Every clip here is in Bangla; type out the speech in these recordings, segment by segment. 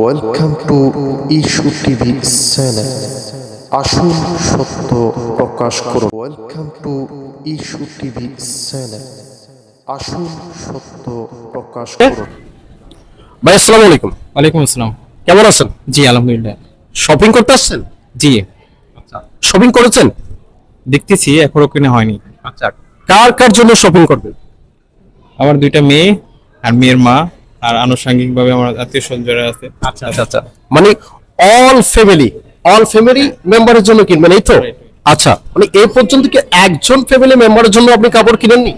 Welcome to issue TV channel আসুন সত্য প্রকাশ করো welcome to issue TV channel আসুন সত্য প্রকাশ করো ভাই আসসালামু আলাইকুম। ওয়ালাইকুম আসসালাম। কেমন আছেন? জি আলহামদুলিল্লাহ। শপিং করতে আসছেন? জি। আচ্ছা শপিং করেছেন? দেখতেছি এখনও কিনা হয়নি। আচ্ছা কার কার জন্য শপিং করবেন? আমার দুইটা মেয়ে আর মেয়ের মা। আর আনুষঙ্গিক ভাবে আমার আত্মীয় স্বজনরা আছে। আচ্ছা আচ্ছা আচ্ছা। মানে অল ফ্যামিলি অল ফ্যামিলি মেম্বারের জন্য কিনবেন এই তো? আচ্ছা মানে এই পর্যন্ত কি একজন ফ্যামিলি মেম্বারের জন্য আপনি কাপড় কিনেননি?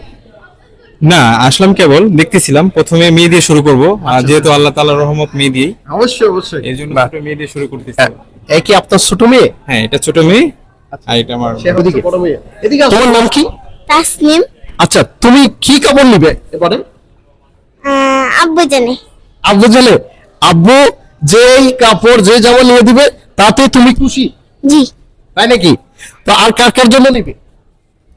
না আসলাম কেবল দেখতেছিলাম। প্রথমে মেয়ে দিয়ে শুরু করব। আর যেহেতু আল্লাহ তাআলার রহমত মেয়ে দিয়েই। অবশ্যই অবশ্যই। এই জন্য ছোট মেয়ে দিয়ে শুরু করতেছি। একই আপনার ছোট মেয়ে? হ্যাঁ এটা ছোট মেয়ে। আর এটা আমার বড় মেয়ে। এদিকে তোমার নাম কি? তাসনিম। আচ্ছা তুমি কি কাপড় নিবে এবারে? আব্বু জানে। আব্বু জানে? আব্বু যেই কাপড় যে জামা নিয়ে দিবে তাতে তুমি খুশি? জি। তাই নাকি? তো আর কার কার জন্য নিবে?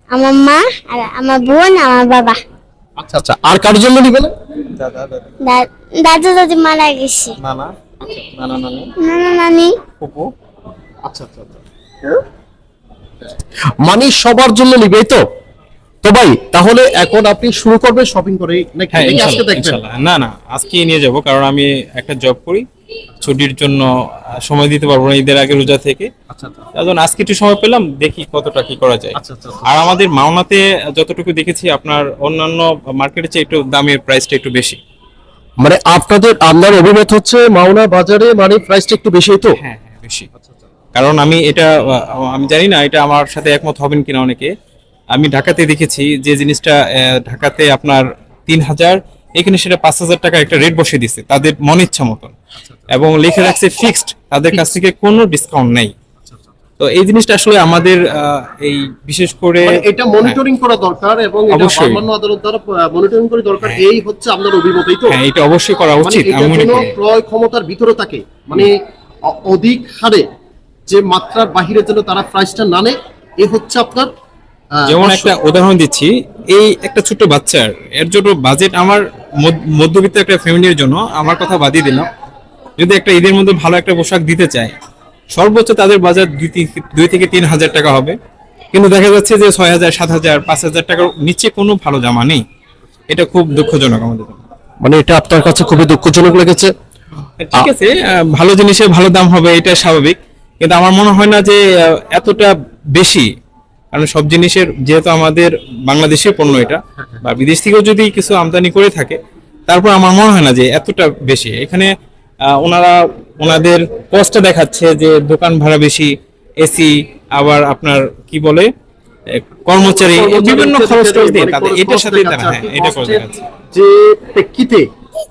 আমার মা আর আমার বোন আমার বাবা। আচ্ছা আচ্ছা। আর কার জন্য নিবে না? দা- দাদু দাদি মারা গেছে। না না না না না নানা নানি। ফুপু। আচ্ছা আচ্ছা। মানে সবার জন্য নিবে এই তো? তো ভাই তাহলে এখন আপনি শুরু করবেন শপিং করে নাকি হ্যাঁ আজকে দেখবেন? না না আজকে নিয়ে যাব কারণ আমি একটা জব করি ছুটির জন্য সময় দিতে পারব না ঈদের আগে রোজা থেকে। আচ্ছা আচ্ছা। এখন আজকে একটু সময় পেলাম দেখি কতটা কি করা যায়। আচ্ছা। আর আমাদের মাওনাতে যতটুকু দেখেছি আপনার অন্যান্য মার্কেটের চেয়ে একটু দামের প্রাইসটা একটু বেশি। মানে আপনাদের আপনার অভিমত হচ্ছে মাওনা বাজারে মানে প্রাইসটা একটু বেশি তো? হ্যাঁ হ্যাঁ বেশি। কারণ আমি এটা আমি জানি না এটা আমার সাথে একমত হবেন কিনা অনেকে। আমি ঢাকাতে দেখেছি যে জিনিসটা ঢাকাতে আপনার তিন হাজার এখানে সেটা পাঁচ হাজার টাকা একটা রেট বসে দিছে তাদের মন ইচ্ছা মতন। এবং লিখে রাখছে ফিক্সড তাদের কাছ থেকে কোনো ডিসকাউন্ট নেই। তো এই জিনিসটা আসলে আমাদের এই বিশেষ করে মানে এটা মনিটরিং করা দরকার এবং এটা। অন্যান্য আদালত দ্বারা মনিটরিং করা দরকার। এই হচ্ছে আপনার অভিমত এই তো। হ্যাঁ এটা অবশ্যই করা মানে উচিত আমি মনে করি। ক্রয় ক্ষমতার ভিতরে থাকে। মানে অধিক হারে যে মাত্রার বাহিরে যেন তারা প্রাইসটা না নেয় এ হচ্ছে আপনার যেমন একটা উদাহরণ দিচ্ছি। এই একটা ছোট্ট বাচ্চার এর জন্য বাজেট আমার মধ্যবিত্ত একটা ফ্যামিলির জন্য আমার কথা বাদই দিলাম। যদি একটা ঈদের মধ্যে ভালো একটা পোশাক দিতে চায় সর্বোচ্চ তাদের বাজার দুই থেকে তিন হাজার টাকা হবে। কিন্তু দেখা যাচ্ছে যে ছয় হাজার সাত হাজার পাঁচ হাজার টাকার নিচে কোনো ভালো জামা নেই। এটা খুব দুঃখজনক আমাদের মানে এটা আপনার কাছে খুবই দুঃখজনক লেগেছে। ঠিক আছে ভালো জিনিসের ভালো দাম হবে এটা স্বাভাবিক। কিন্তু আমার মনে হয় না যে এতটা বেশি কারণ সব জিনিসের যেহেতু আমাদের বাংলাদেশের পণ্য এটা বা বিদেশ থেকেও যদি কিছু আমদানি করে থাকে তারপর আমার মনে হয় না যে এতটা বেশি। এখানে ওনারা ওনাদের কষ্টটা দেখাচ্ছে যে দোকান ভাড়া বেশি এসি আবার আপনার কি বলে কর্মচারী বিভিন্ন খরচ টরচ দিয়ে তাদের এটার সাথে তারা হ্যাঁ এটা করে দেখাচ্ছে। যে প্রেক্ষিতে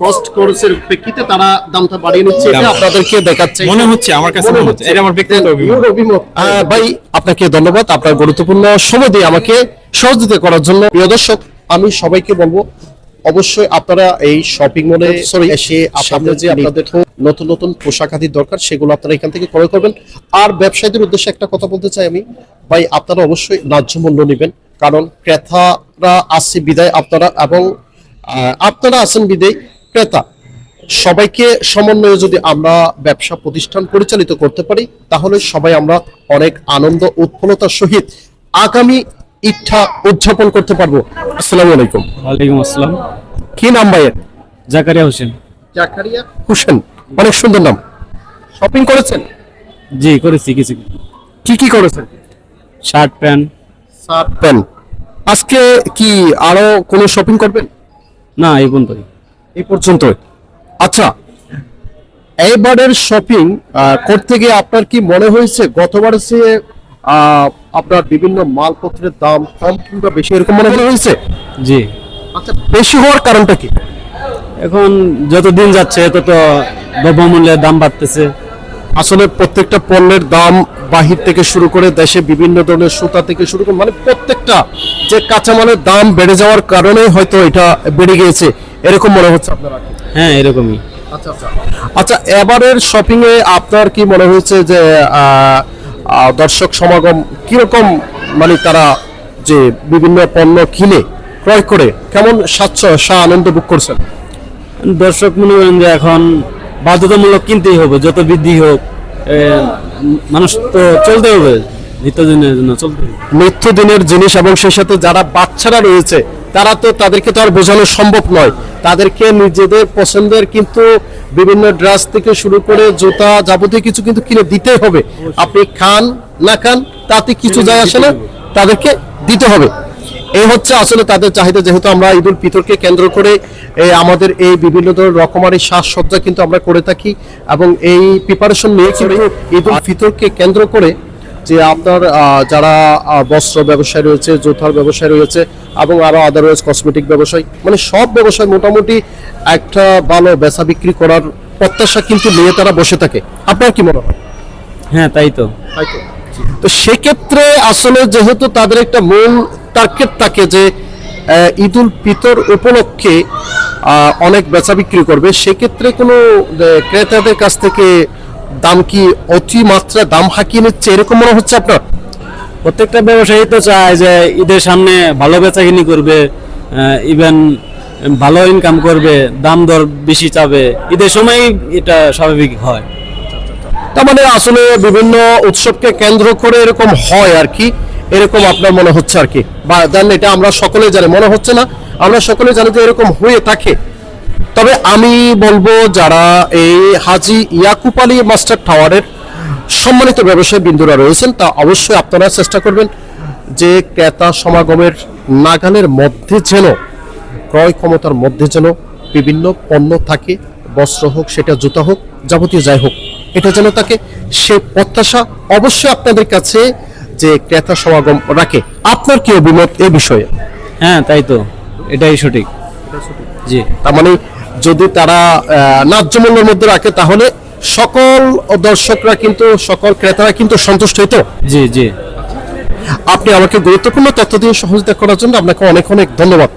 কস্ট খরচের প্রেক্ষিতে তারা দামটা বাড়িয়ে নিচ্ছে এটা আপনাদেরকে দেখাচ্ছে। মনে হচ্ছে আমার কাছে মনে হচ্ছে। এটা আমার ব্যক্তিগত অভিমত। ভাই আপনাকে ধন্যবাদ। আপনার গুরুত্বপূর্ণ সময় দিয়ে আমাকে সহযোগিতা করার জন্য। প্রিয় দর্শক আমি সবাইকে বলব অবশ্যই আপনারা এই শপিং মলে এসে আপনাদের যে আপনাদের নতুন নতুন পোশাক আদির দরকার সেগুলো আপনারা এখান থেকে ক্রয় করবেন। আর ব্যবসায়ীদের উদ্দেশ্যে একটা কথা বলতে চাই আমি। ভাই আপনারা অবশ্যই ন্যায্য মূল্য নেবেন কারণ ক্রেতারা আসছে বিদায় আপনারা এবং আপনারা আছেন বিদায়। ক্রেতা। সবাইকে সমন্বয়ে যদি আমরা ব্যবসা প্রতিষ্ঠান পরিচালিত করতে পারি তাহলে সবাই আমরা অনেক আনন্দ উৎফলতার সহিত আগামী ইচ্ছা উদযাপন করতে পারব। আসসালামু আলাইকুম। ওয়ালাইকুম আসসালাম। কি নাম ভাইয়ের? জাকারিয়া হোসেন। জাকারিয়া হোসেন। অনেক সুন্দর নাম। শপিং করেছেন? জি করেছি কিছু কি কি করেছেন? Shirt pant. Shirt pant. আজকে কি আরও কোনো শপিং করবেন? না এই পর্যন্তই। এই পর্যন্ত আচ্ছা এইবারের শপিং করতে গিয়ে আপনার কি মনে হয়েছে? গতবারের চেয়ে আহ, আপনার বিভিন্ন মালপত্রের দাম কম কিংবা বেশি এরকম মনে হয়েছে? জি। আচ্ছা বেশি হওয়ার কারণটা কি? এখন যত দিন যাচ্ছে তত দ্রব্যমূল্যের দাম বাড়তেছে। আসলে প্রত্যেকটা পণ্যের দাম বাহির থেকে শুরু করে দেশে বিভিন্ন ধরনের সুতা থেকে শুরু করে মানে প্রত্যেকটা যে কাঁচামালের দাম বেড়ে যাওয়ার কারণে হয়তো এটা বেড়ে গিয়েছে। এরকম মনে হচ্ছে আপনার হ্যাঁ এরকমই। আচ্ছা আচ্ছা। আচ্ছা এবারের শপিং এ আপনার কি মনে হয়েছে যে দর্শক সমাগম কীরকম মানে তারা যে বিভিন্ন পণ্য কিনে ক্রয় করে কেমন স্বাচ্ছ সা আনন্দ বুক করছেন? দর্শক মনে করেন যে এখন বাধ্যতামূলক কিনতেই হবে যত বৃদ্ধি হোক মানুষ তো চলতে হবে নিত্যদিনের জন্য চলতে হবে। নিত্যদিনের জিনিস এবং সেই সাথে যারা বাচ্চারা রয়েছে তারা তো তাদেরকে তো আর বোঝানো সম্ভব নয়। তাদেরকে নিজেদের পছন্দের কিন্তু বিভিন্ন ড্রেস থেকে শুরু করে জুতা যাবতীয় কিছু কিন্তু কিনে দিতে হবে। আপনি খান, না খান, তাতে কিছু যায় আসে না। তাদেরকে দিতে হবে। এই হচ্ছে আসলে তাদের চাহিদা। যেহেতু আমরা ঈদুল ফিতরকে কেন্দ্র করে আমাদের এই বিভিন্ন ধরনের রকমারি সাজসজ্জা কিন্তু আমরা করে থাকি এবং এই প্রিপারেশন নিয়ে কিন্তু ঈদুল ফিতরকে কেন্দ্র করে যে আপনার যারা বস্ত্র ব্যবসায় রয়েছে জুতার ব্যবসায় রয়েছে এবং আরও আদারওয়াইজ কসমেটিক ব্যবসায় মানে সব ব্যবসায় মোটামুটি একটা ভালো বেচা বিক্রি করার প্রত্যাশা কিন্তু নিয়ে তারা বসে থাকে। আপনার কি মনে হয়? হ্যাঁ তাই তো। তাই তো। তো সেক্ষেত্রে আসলে যেহেতু তাদের একটা মূল টার্গেট থাকে যে ঈদুল ফিতর উপলক্ষে অনেক বেচা বিক্রি করবে সেক্ষেত্রে কোনো ক্রেতাদের কাছ থেকে দাম কি অতি মাত্রা দাম হাঁকিয়ে নিচ্ছে? এরকম মনে হচ্ছে আপনার? প্রত্যেকটা ব্যবসায়ী তো চায় যে ঈদের সামনে ভালো বেচাকিনি করবে ইভেন ভালো ইনকাম করবে দাম দর বেশি চাবে। ঈদের সময় এটা স্বাভাবিক হয়। তার মানে আসলে বিভিন্ন উৎসবকে কেন্দ্র করে এরকম হয় আর কি? এরকম আপনার মনে হচ্ছে আর কি? বা দেন এটা আমরা সকলে জানি মনে হচ্ছে না? আমরা সকলে জানি যে এরকম হয়ে থাকে। তবে আমি বলব যারা এই হাজি ইয়াকুব আলী মাস্টার টাওয়ারের সম্মানিত ব্যবসায়ী বিন্দুরা রয়েছেন তা অবশ্যই আপনারা চেষ্টা করবেন যে ক্রেতা সমাগমের নাগালের মধ্যে যেন ক্রয় ক্ষমতার মধ্যে যেন বিভিন্ন পণ্য থাকে বস্ত্র হোক সেটা জুতা হোক যাবতীয় যাই হোক এটা যেন থাকে সে প্রত্যাশা অবশ্যই আপনাদের কাছে যে ক্রেতা সমাগম রাখে। আপনার কি অভিমত এ বিষয়ে? হ্যাঁ তাই তো এটাই সঠিক। জি। তার মানে যদি তারা ন্যায্য মূল্যের মধ্যে রাখে তাহলে সকল দর্শকরা কিন্তু সকল ক্রেতারা কিন্তু সন্তুষ্ট হইতো। জি জি। আপনি আমাকে গুরুত্বপূর্ণ তথ্য দিয়ে সহযোগিতা করার জন্য আপনাকে অনেক অনেক ধন্যবাদ।